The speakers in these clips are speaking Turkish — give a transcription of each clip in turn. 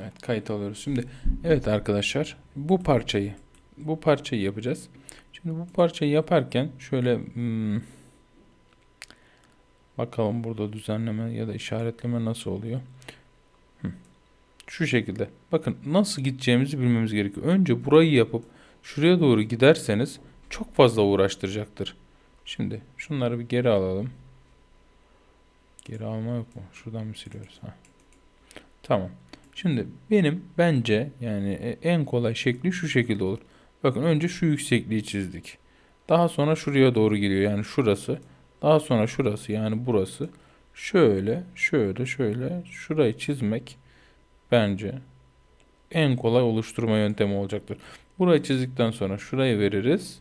Evet kayıt alıyoruz. Şimdi evet arkadaşlar bu parçayı bu parçayı yapacağız. Şimdi bu parçayı yaparken şöyle hmm, bakalım burada düzenleme ya da işaretleme nasıl oluyor. Hı. Şu şekilde. Bakın nasıl gideceğimizi bilmemiz gerekiyor. Önce burayı yapıp şuraya doğru giderseniz çok fazla uğraştıracaktır. Şimdi şunları bir geri alalım. Geri alma yok mu? Şuradan mı siliyoruz? Ha. Tamam. Şimdi benim bence yani e, en kolay şekli şu şekilde olur. Bakın önce şu yüksekliği çizdik. Daha sonra şuraya doğru gidiyor. Yani şurası. Daha sonra şurası yani burası. Şöyle, şöyle, şöyle şurayı çizmek bence en kolay oluşturma yöntemi olacaktır. Burayı çizdikten sonra şurayı veririz.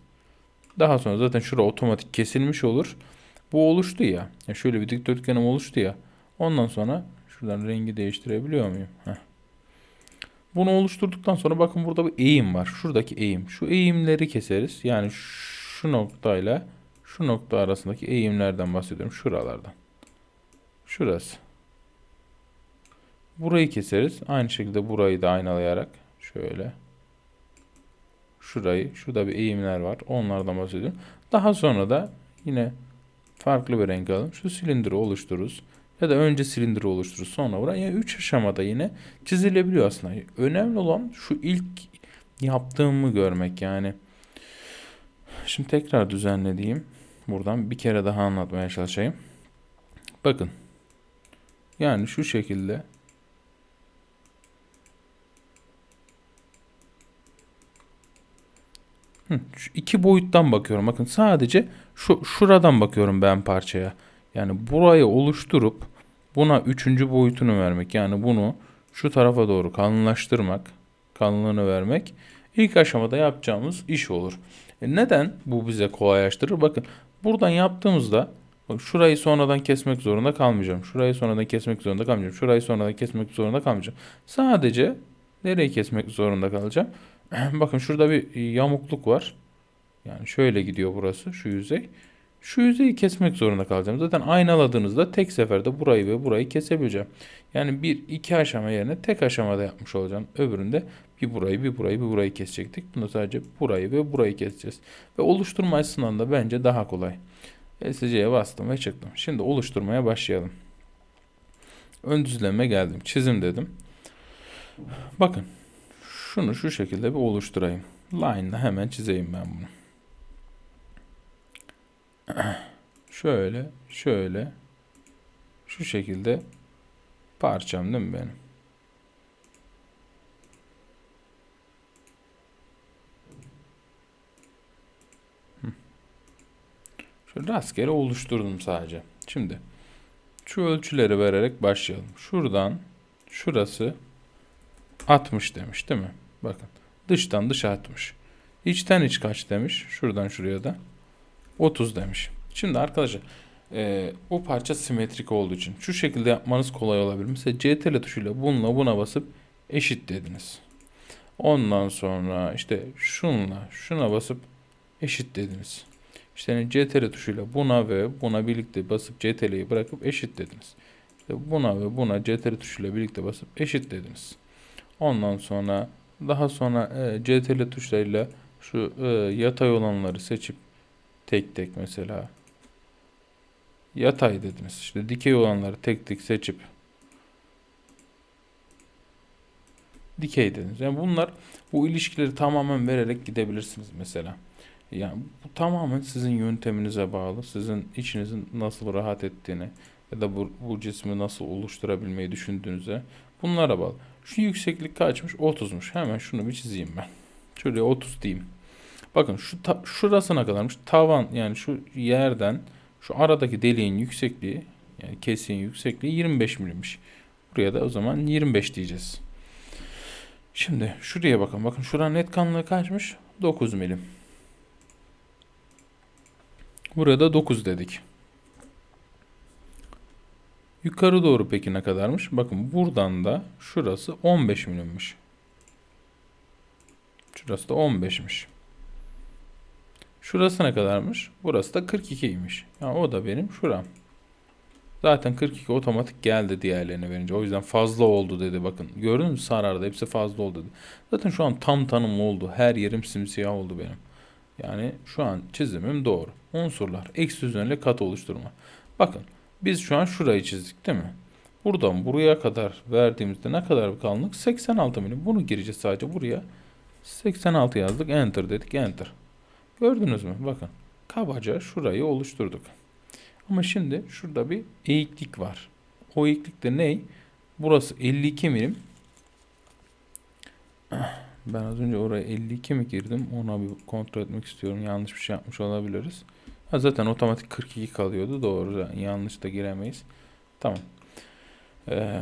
Daha sonra zaten şura otomatik kesilmiş olur. Bu oluştu ya şöyle bir dikdörtgenim oluştu ya. Ondan sonra şuradan rengi değiştirebiliyor muyum? Heh. Bunu oluşturduktan sonra bakın burada bir eğim var. Şuradaki eğim. Şu eğimleri keseriz. Yani şu noktayla şu nokta arasındaki eğimlerden bahsediyorum. Şuralardan. Şurası. Burayı keseriz. Aynı şekilde burayı da aynalayarak şöyle. Şurayı. Şurada bir eğimler var. Onlardan bahsediyorum. Daha sonra da yine farklı bir renk alalım. Şu silindiri oluştururuz. Ya da önce silindiri oluştururuz. Sonra buraya. Yani 3 aşamada yine çizilebiliyor aslında. Önemli olan şu ilk yaptığımı görmek yani. Şimdi tekrar düzenlediğim buradan bir kere daha anlatmaya çalışayım. Bakın. Yani şu şekilde Hı, iki boyuttan bakıyorum. Bakın sadece şu şuradan bakıyorum ben parçaya. Yani burayı oluşturup buna üçüncü boyutunu vermek. Yani bunu şu tarafa doğru kalınlaştırmak, kalınlığını vermek ilk aşamada yapacağımız iş olur. E neden bu bize kolaylaştırır? Bakın buradan yaptığımızda bak şurayı sonradan kesmek zorunda kalmayacağım. Şurayı sonradan kesmek zorunda kalmayacağım. Şurayı sonradan kesmek zorunda kalmayacağım. Sadece nereyi kesmek zorunda kalacağım? Bakın şurada bir yamukluk var. Yani şöyle gidiyor burası şu yüzey. Şu yüzeyi kesmek zorunda kalacağım. Zaten aynaladığınızda tek seferde burayı ve burayı kesebileceğim. Yani bir iki aşama yerine tek aşamada yapmış olacağım. Öbüründe bir burayı bir burayı bir burayı kesecektik. Bunda sadece burayı ve burayı keseceğiz. Ve oluşturma açısından da bence daha kolay. SC'ye bastım ve çıktım. Şimdi oluşturmaya başlayalım. Ön düzleme geldim. Çizim dedim. Bakın şunu şu şekilde bir oluşturayım. Line'da hemen çizeyim ben bunu. Şöyle, şöyle, şu şekilde parçam değil mi benim? Şöyle rastgele oluşturdum sadece. Şimdi şu ölçüleri vererek başlayalım. Şuradan şurası 60 demiş değil mi? Bakın dıştan dışa 60. İçten iç kaç demiş? Şuradan şuraya da 30 demiş. Şimdi arkadaşlar e, o parça simetrik olduğu için şu şekilde yapmanız kolay olabilir. Mesela CTRL tuşuyla bununla buna basıp eşit dediniz. Ondan sonra işte şunla şuna basıp eşit dediniz. İşte yani CTRL tuşuyla buna ve buna birlikte basıp CTRL'yi bırakıp eşit dediniz. İşte buna ve buna CTRL tuşuyla birlikte basıp eşit dediniz. Ondan sonra daha sonra e, CTRL tuşlarıyla şu e, yatay olanları seçip tek tek mesela yatay dediniz. İşte dikey olanları tek tek seçip dikey dediniz. Yani bunlar bu ilişkileri tamamen vererek gidebilirsiniz mesela. Yani bu tamamen sizin yönteminize bağlı. Sizin içinizin nasıl rahat ettiğini ya da bu, bu cismi nasıl oluşturabilmeyi düşündüğünüze bunlara bağlı. Şu yükseklik kaçmış? 30'muş. Hemen şunu bir çizeyim ben. Şuraya 30 diyeyim. Bakın şu ta, şurasına kadarmış. Tavan yani şu yerden şu aradaki deliğin yüksekliği yani kesiğin yüksekliği 25 milimmiş. Buraya da o zaman 25 diyeceğiz. Şimdi şuraya bakın. Bakın şuranın net kalınlığı kaçmış? 9 milim. Buraya da 9 dedik. Yukarı doğru peki ne kadarmış? Bakın buradan da şurası 15 milimmiş. Şurası da 15'miş. Şurası ne kadarmış? Burası da 42'ymiş. Yani o da benim şuram. Zaten 42 otomatik geldi diğerlerine verince. O yüzden fazla oldu dedi bakın. Gördünüz mü sararda hepsi fazla oldu dedi. Zaten şu an tam tanım oldu. Her yerim simsiyah oldu benim. Yani şu an çizimim doğru. Unsurlar. Eksi üzerine kat oluşturma. Bakın biz şu an şurayı çizdik değil mi? Buradan buraya kadar verdiğimizde ne kadar bir kalınlık? 86 milim. Bunu gireceğiz sadece buraya. 86 yazdık. Enter dedik. Enter. Gördünüz mü? Bakın. Kabaca şurayı oluşturduk. Ama şimdi şurada bir eğiklik var. O eğiklik de ne? Burası 52 milim. Ben az önce oraya 52 mi girdim? Ona bir kontrol etmek istiyorum. Yanlış bir şey yapmış olabiliriz. Ha, zaten otomatik 42 kalıyordu. Doğru. Yanlış da giremeyiz. Tamam. Ee,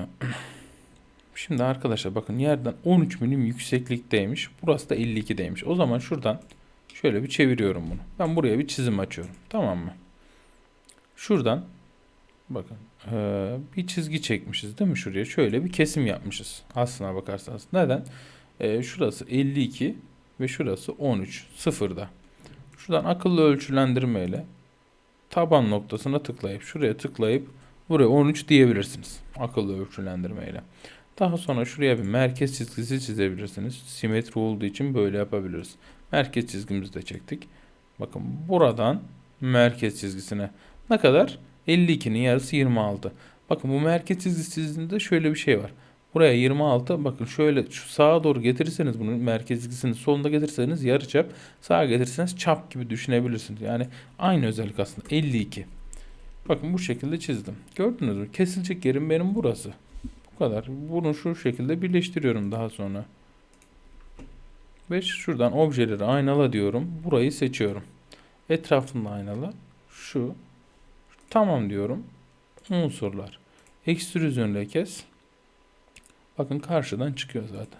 şimdi arkadaşlar bakın yerden 13 milim yükseklikteymiş. Burası da 52'deymiş. O zaman şuradan şöyle bir çeviriyorum bunu. Ben buraya bir çizim açıyorum. Tamam mı? Şuradan bakın ee, bir çizgi çekmişiz değil mi şuraya? Şöyle bir kesim yapmışız. Aslına bakarsanız. Neden? Ee, şurası 52 ve şurası 13. Sıfırda. Şuradan akıllı ölçülendirmeyle taban noktasına tıklayıp şuraya tıklayıp buraya 13 diyebilirsiniz. Akıllı ölçülendirmeyle. Daha sonra şuraya bir merkez çizgisi çizebilirsiniz. Simetri olduğu için böyle yapabiliriz. Merkez çizgimizi de çektik. Bakın buradan merkez çizgisine ne kadar? 52'nin yarısı 26. Bakın bu merkez çizgisi çizdiğinde şöyle bir şey var. Buraya 26 bakın şöyle şu sağa doğru getirirseniz bunu merkez çizgisini solunda getirirseniz yarıçap sağa getirirseniz çap gibi düşünebilirsiniz. Yani aynı özellik aslında 52. Bakın bu şekilde çizdim. Gördünüz mü? Kesilecek yerim benim burası. Bu kadar. Bunu şu şekilde birleştiriyorum daha sonra. Ve şuradan objeleri aynala diyorum. Burayı seçiyorum. Etrafında aynala. Şu. Tamam diyorum. Unsurlar. Ekstrüzyonla kes. Bakın karşıdan çıkıyor zaten.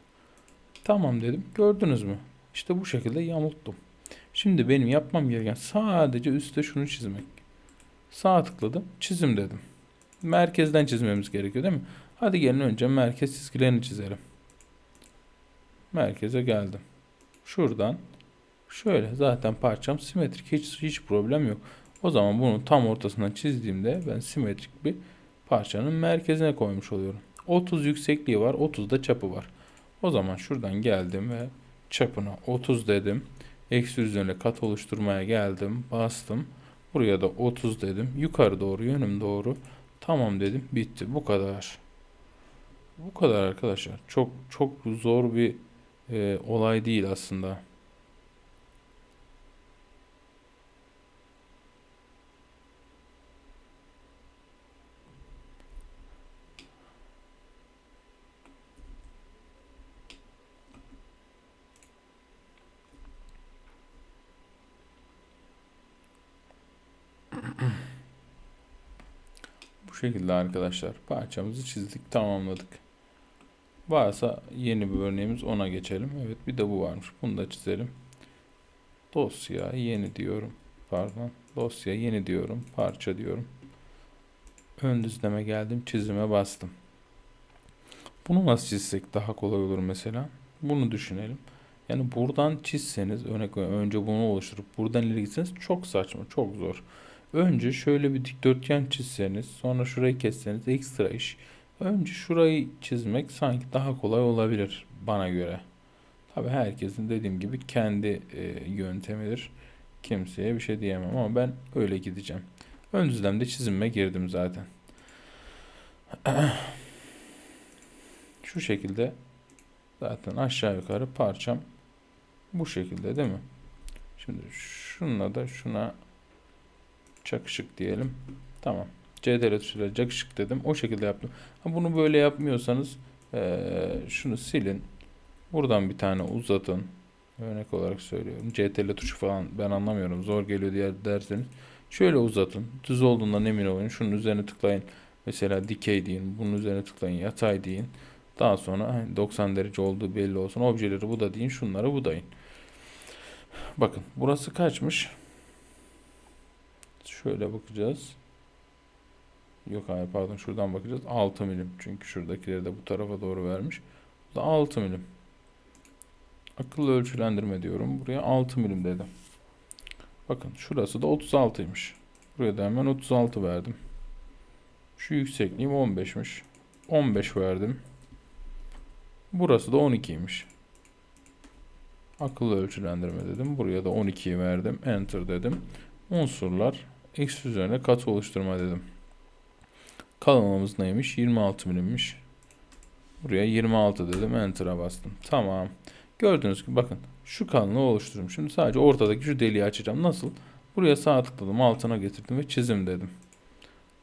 Tamam dedim. Gördünüz mü? İşte bu şekilde yamulttum. Şimdi benim yapmam gereken sadece üstte şunu çizmek. Sağ tıkladım. Çizim dedim. Merkezden çizmemiz gerekiyor değil mi? Hadi gelin önce merkez çizgilerini çizelim. Merkeze geldim. Şuradan şöyle zaten parçam simetrik. Hiç, hiç problem yok. O zaman bunu tam ortasından çizdiğimde ben simetrik bir parçanın merkezine koymuş oluyorum. 30 yüksekliği var, 30 da çapı var. O zaman şuradan geldim ve çapına 30 dedim. Eksi üzerine kat oluşturmaya geldim, bastım. Buraya da 30 dedim. Yukarı doğru, yönüm doğru. Tamam dedim, bitti. Bu kadar. Bu kadar arkadaşlar. Çok çok zor bir e, olay değil aslında. Bu şekilde arkadaşlar parçamızı çizdik tamamladık. Varsa yeni bir örneğimiz ona geçelim. Evet bir de bu varmış. Bunu da çizelim. Dosya yeni diyorum. Pardon. Dosya yeni diyorum. Parça diyorum. Ön düzleme geldim. Çizime bastım. Bunu nasıl çizsek daha kolay olur mesela? Bunu düşünelim. Yani buradan çizseniz örnek önce bunu oluşturup buradan ileri gitseniz çok saçma, çok zor. Önce şöyle bir dikdörtgen çizseniz, sonra şurayı kesseniz ekstra iş. Önce şurayı çizmek sanki daha kolay olabilir bana göre. Tabi herkesin dediğim gibi kendi e, yöntemidir. Kimseye bir şey diyemem ama ben öyle gideceğim. Ön düzlemde çizime girdim zaten. Şu şekilde zaten aşağı yukarı parçam bu şekilde değil mi? Şimdi şununla da şuna çakışık diyelim. Tamam. CTRL tuşuyla çakışık dedim. O şekilde yaptım. Ha, bunu böyle yapmıyorsanız ee, şunu silin. Buradan bir tane uzatın. Örnek olarak söylüyorum. CTRL tuşu falan ben anlamıyorum. Zor geliyor diye derseniz. Şöyle uzatın. Düz olduğundan emin olun. Şunun üzerine tıklayın. Mesela dikey deyin. Bunun üzerine tıklayın. Yatay deyin. Daha sonra 90 derece olduğu belli olsun. Objeleri bu da deyin. Şunları bu deyin. Bakın burası kaçmış? Şöyle bakacağız. Yok hayır pardon şuradan bakacağız. 6 milim. Çünkü şuradakileri de bu tarafa doğru vermiş. Bu da 6 milim. Akıllı ölçülendirme diyorum. Buraya 6 milim dedim. Bakın şurası da 36'ymış. Buraya da hemen 36 verdim. Şu yüksekliğim 15'miş. 15 verdim. Burası da 12'ymiş. Akıllı ölçülendirme dedim. Buraya da 12'yi verdim. Enter dedim. Unsurlar x üzerine katı oluşturma dedim. Kalınlığımız neymiş? 26 milimmiş. Buraya 26 dedim. Enter'a bastım. Tamam. Gördüğünüz gibi bakın şu kalınlığı oluştururum. Şimdi sadece ortadaki şu deliği açacağım. Nasıl? Buraya sağ tıkladım. Altına getirdim ve çizim dedim.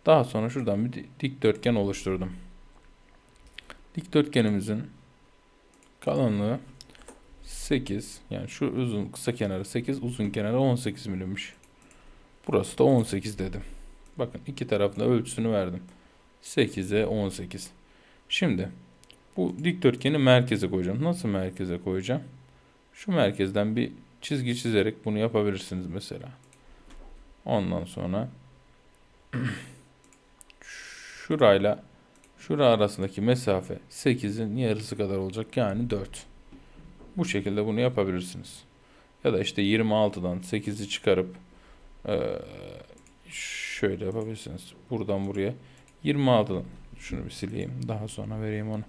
Daha sonra şuradan bir di- dikdörtgen oluşturdum. Dikdörtgenimizin kalınlığı 8 yani şu uzun kısa kenarı 8 uzun kenarı 18 milimmiş. Burası da 18 dedim. Bakın iki tarafında ölçüsünü verdim. 8'e 18. Şimdi bu dikdörtgeni merkeze koyacağım. Nasıl merkeze koyacağım? Şu merkezden bir çizgi çizerek bunu yapabilirsiniz mesela. Ondan sonra şurayla şura arasındaki mesafe 8'in yarısı kadar olacak. Yani 4. Bu şekilde bunu yapabilirsiniz. Ya da işte 26'dan 8'i çıkarıp şöyle yapabilirsiniz. Buradan buraya 26'dan şunu bir sileyim. Daha sonra vereyim onu.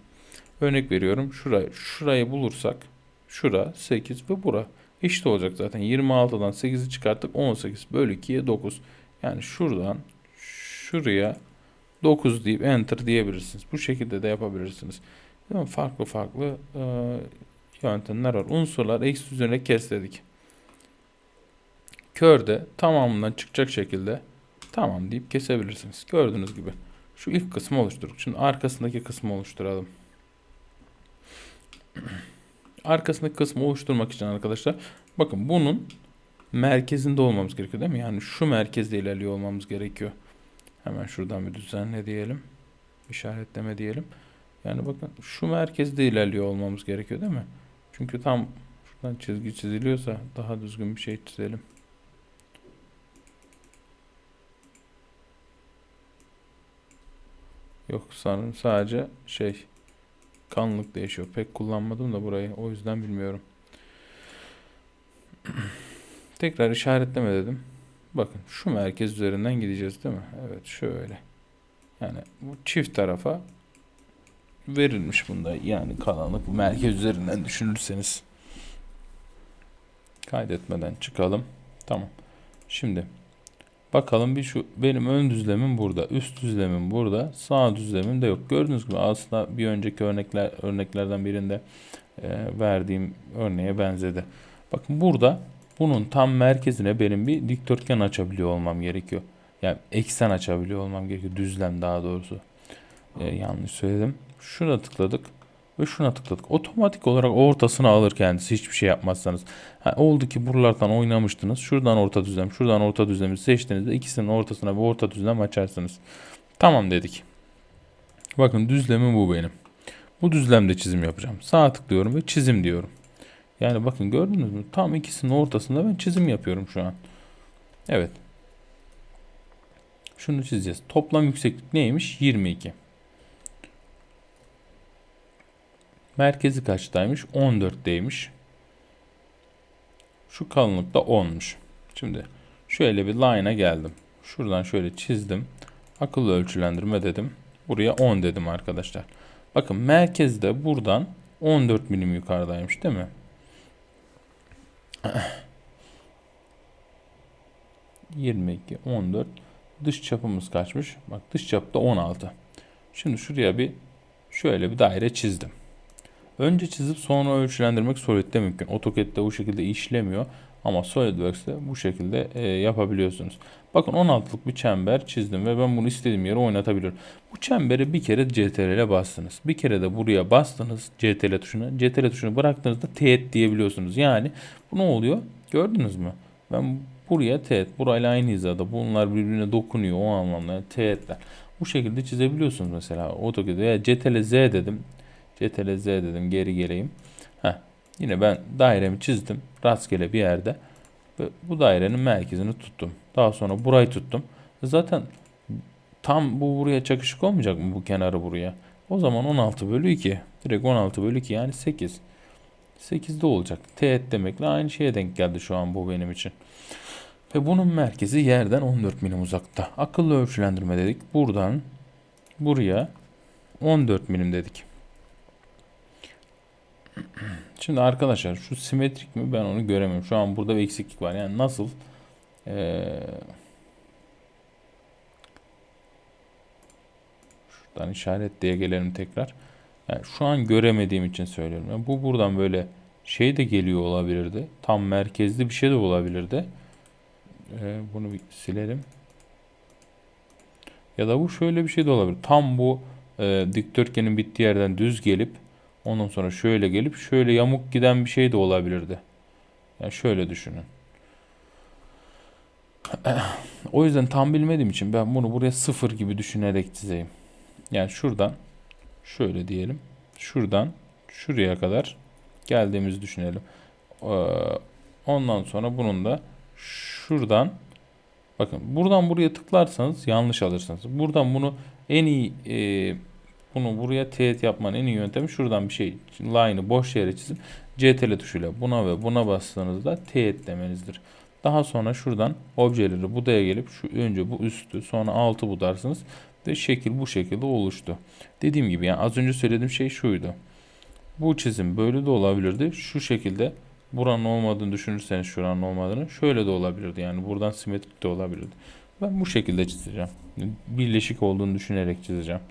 Örnek veriyorum. Şurayı, şurayı bulursak şura 8 ve bura eşit olacak zaten. 26'dan 8'i çıkarttık 18 bölü 2'ye 9. Yani şuradan şuraya 9 deyip enter diyebilirsiniz. Bu şekilde de yapabilirsiniz. Farklı farklı eee, yöntemler var. Unsurlar eksi üzerine kes dedik. Körde tamamından çıkacak şekilde tamam deyip kesebilirsiniz. Gördüğünüz gibi. Şu ilk kısmı oluşturduk. Şimdi arkasındaki kısmı oluşturalım. Arkasındaki kısmı oluşturmak için arkadaşlar bakın bunun merkezinde olmamız gerekiyor değil mi? Yani şu merkezde ilerliyor olmamız gerekiyor. Hemen şuradan bir düzenle diyelim. İşaretleme diyelim. Yani bakın şu merkezde ilerliyor olmamız gerekiyor değil mi? Çünkü tam şuradan çizgi çiziliyorsa daha düzgün bir şey çizelim. Yok sanırım sadece şey kanlılık değişiyor. Pek kullanmadım da burayı. O yüzden bilmiyorum. Tekrar işaretleme dedim. Bakın şu merkez üzerinden gideceğiz değil mi? Evet şöyle. Yani bu çift tarafa verilmiş bunda. Yani kalanlık bu merkez üzerinden düşünürseniz. Kaydetmeden çıkalım. Tamam. Şimdi bakalım bir şu benim ön düzlemim burada. Üst düzlemim burada. Sağ düzlemim de yok. Gördüğünüz gibi aslında bir önceki örnekler örneklerden birinde e, verdiğim örneğe benzedi. Bakın burada bunun tam merkezine benim bir dikdörtgen açabiliyor olmam gerekiyor. Yani eksen açabiliyor olmam gerekiyor. Düzlem daha doğrusu. E, yanlış söyledim. Şuna tıkladık ve şuna tıkladık. Otomatik olarak ortasını alır kendisi hiçbir şey yapmazsanız. Ha, oldu ki buralardan oynamıştınız. Şuradan orta düzlem, şuradan orta düzlemi seçtiğinizde ikisinin ortasına bir orta düzlem açarsınız. Tamam dedik. Bakın düzlemim bu benim. Bu düzlemde çizim yapacağım. Sağ tıklıyorum ve çizim diyorum. Yani bakın gördünüz mü? Tam ikisinin ortasında ben çizim yapıyorum şu an. Evet. Şunu çizeceğiz. Toplam yükseklik neymiş? 22. Merkezi kaçtaymış? 14'teymiş. Şu kalınlık da 10'muş. Şimdi şöyle bir line'a geldim. Şuradan şöyle çizdim. Akıllı ölçülendirme dedim. Buraya 10 dedim arkadaşlar. Bakın merkezde buradan 14 milim yukarıdaymış değil mi? ...22, 14... ...dış çapımız kaçmış? Bak dış çapta 16. Şimdi şuraya bir... ...şöyle bir daire çizdim. Önce çizip sonra ölçülendirmek Solid'de mümkün. AutoCAD'de bu şekilde işlemiyor. Ama SolidWorks'te bu şekilde e, yapabiliyorsunuz. Bakın 16'lık bir çember çizdim ve ben bunu istediğim yere oynatabiliyorum. Bu çembere bir kere CTRL ile bastınız. Bir kere de buraya bastınız CTRL tuşuna. CTRL tuşunu bıraktığınızda teğet diyebiliyorsunuz. Yani bu ne oluyor? Gördünüz mü? Ben buraya teğet, burayla aynı hizada. Bunlar birbirine dokunuyor o anlamda. Teğetler. Bu şekilde çizebiliyorsunuz mesela AutoCAD'de. Ya CTRL Z dedim. CTRL Z dedim geri geleyim. Heh. Yine ben dairemi çizdim. Rastgele bir yerde. Ve bu dairenin merkezini tuttum. Daha sonra burayı tuttum. Zaten tam bu buraya çakışık olmayacak mı bu kenarı buraya? O zaman 16 bölü 2. Direkt 16 bölü 2 yani 8. 8'de olacak. Teğet demekle aynı şeye denk geldi şu an bu benim için. Ve bunun merkezi yerden 14 milim uzakta. Akıllı ölçülendirme dedik. Buradan buraya 14 milim dedik. Şimdi arkadaşlar şu simetrik mi ben onu göremiyorum. Şu an burada bir eksiklik var. Yani nasıl ee, şuradan işaret diye gelelim tekrar. Yani şu an göremediğim için söylüyorum. Yani bu buradan böyle şey de geliyor olabilirdi. Tam merkezli bir şey de olabilirdi. Ee, bunu bir silelim. Ya da bu şöyle bir şey de olabilir. Tam bu e, dikdörtgenin bittiği yerden düz gelip ondan sonra şöyle gelip şöyle yamuk giden bir şey de olabilirdi. Yani şöyle düşünün. O yüzden tam bilmediğim için ben bunu buraya sıfır gibi düşünerek çizeyim. Yani şuradan şöyle diyelim. Şuradan şuraya kadar geldiğimizi düşünelim. Ee, ondan sonra bunun da şuradan bakın buradan buraya tıklarsanız yanlış alırsınız. Buradan bunu en iyi e, bunu buraya teğet yapmanın en iyi yöntemi şuradan bir şey line'ı boş yere çizip CTRL tuşuyla buna ve buna bastığınızda teğet demenizdir. Daha sonra şuradan objeleri budaya gelip şu önce bu üstü sonra altı budarsınız ve şekil bu şekilde oluştu. Dediğim gibi yani az önce söylediğim şey şuydu. Bu çizim böyle de olabilirdi. Şu şekilde buranın olmadığını düşünürseniz şuranın olmadığını şöyle de olabilirdi. Yani buradan simetrik de olabilirdi. Ben bu şekilde çizeceğim. Birleşik olduğunu düşünerek çizeceğim.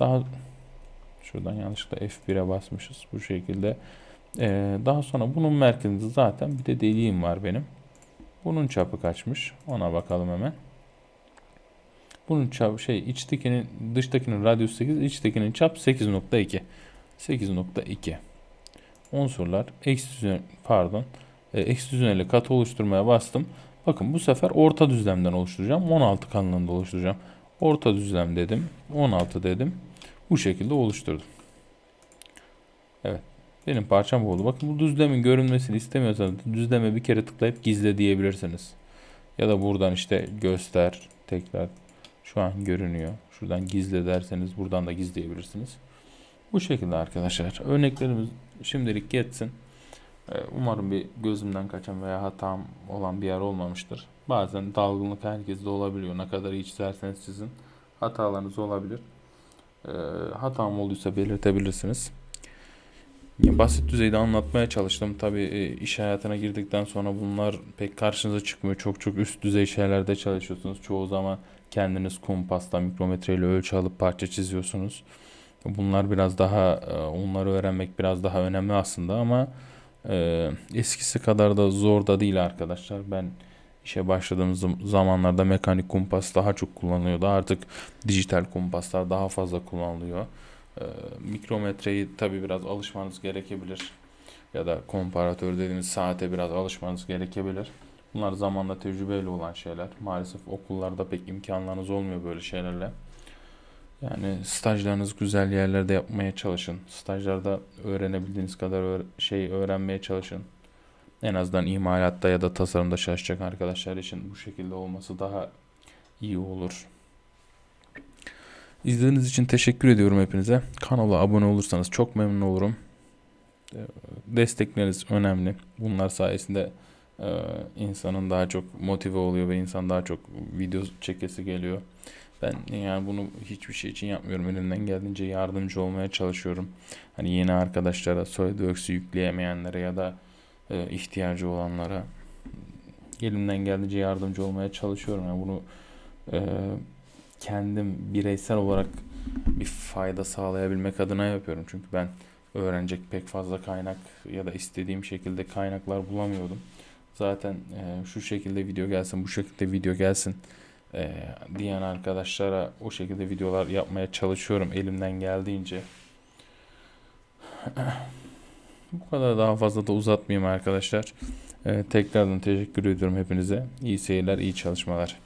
Daha şuradan yanlışlıkla F1'e basmışız bu şekilde. Ee, daha sonra bunun merkezinde zaten bir de deliğim var benim. Bunun çapı kaçmış? Ona bakalım hemen. Bunun çapı şey içtekinin dıştakinin radyus 8, içtekinin çap 8.2. 8.2. Unsurlar eksi düzen, pardon e, eksi düzenli katı oluşturmaya bastım. Bakın bu sefer orta düzlemden oluşturacağım. 16 kalınlığında oluşturacağım. Orta düzlem dedim. 16 dedim. Bu şekilde oluşturdum. Evet. Benim parçam oldu. Bakın bu düzlemin görünmesini istemiyorsanız düzleme bir kere tıklayıp gizle diyebilirsiniz. Ya da buradan işte göster tekrar şu an görünüyor. Şuradan gizle derseniz buradan da gizleyebilirsiniz. Bu şekilde arkadaşlar. Örneklerimiz şimdilik yetsin. Ee, Umarım bir gözümden kaçan veya hatam olan bir yer olmamıştır. Bazen dalgınlık herkeste olabiliyor. Ne kadar iyi çizerseniz sizin hatalarınız olabilir. Ee, hatam olduysa belirtebilirsiniz. Basit düzeyde anlatmaya çalıştım. Tabii e, iş hayatına girdikten sonra bunlar pek karşınıza çıkmıyor. Çok çok üst düzey şeylerde çalışıyorsunuz. Çoğu zaman kendiniz kumpasla, mikrometreyle ölçü alıp parça çiziyorsunuz. Bunlar biraz daha e, onları öğrenmek biraz daha önemli aslında ama e, eskisi kadar da zor da değil arkadaşlar. Ben işe başladığımız zamanlarda mekanik kumpas daha çok kullanılıyordu. Artık dijital kumpaslar daha fazla kullanılıyor. E, mikrometreyi tabi biraz alışmanız gerekebilir. Ya da komparatör dediğimiz saate biraz alışmanız gerekebilir. Bunlar zamanla tecrübeyle olan şeyler. Maalesef okullarda pek imkanlarınız olmuyor böyle şeylerle. Yani stajlarınızı güzel yerlerde yapmaya çalışın. Stajlarda öğrenebildiğiniz kadar şey öğrenmeye çalışın. En azından imalatta ya da tasarımda çalışacak arkadaşlar için bu şekilde olması daha iyi olur. İzlediğiniz için teşekkür ediyorum hepinize. Kanala abone olursanız çok memnun olurum. Destekleriniz önemli. Bunlar sayesinde e, insanın daha çok motive oluyor ve insan daha çok video çekesi geliyor. Ben yani bunu hiçbir şey için yapmıyorum. Elimden geldiğince yardımcı olmaya çalışıyorum. Hani yeni arkadaşlara, SolidWorks'ü yükleyemeyenlere ya da e, ihtiyacı olanlara elimden geldiğince yardımcı olmaya çalışıyorum. Yani bunu e, kendim bireysel olarak bir fayda sağlayabilmek adına yapıyorum. Çünkü ben öğrenecek pek fazla kaynak ya da istediğim şekilde kaynaklar bulamıyordum. Zaten e, şu şekilde video gelsin, bu şekilde video gelsin e, diyen arkadaşlara o şekilde videolar yapmaya çalışıyorum elimden geldiğince. Bu kadar daha fazla da uzatmayayım arkadaşlar. E, tekrardan teşekkür ediyorum hepinize. İyi seyirler, iyi çalışmalar.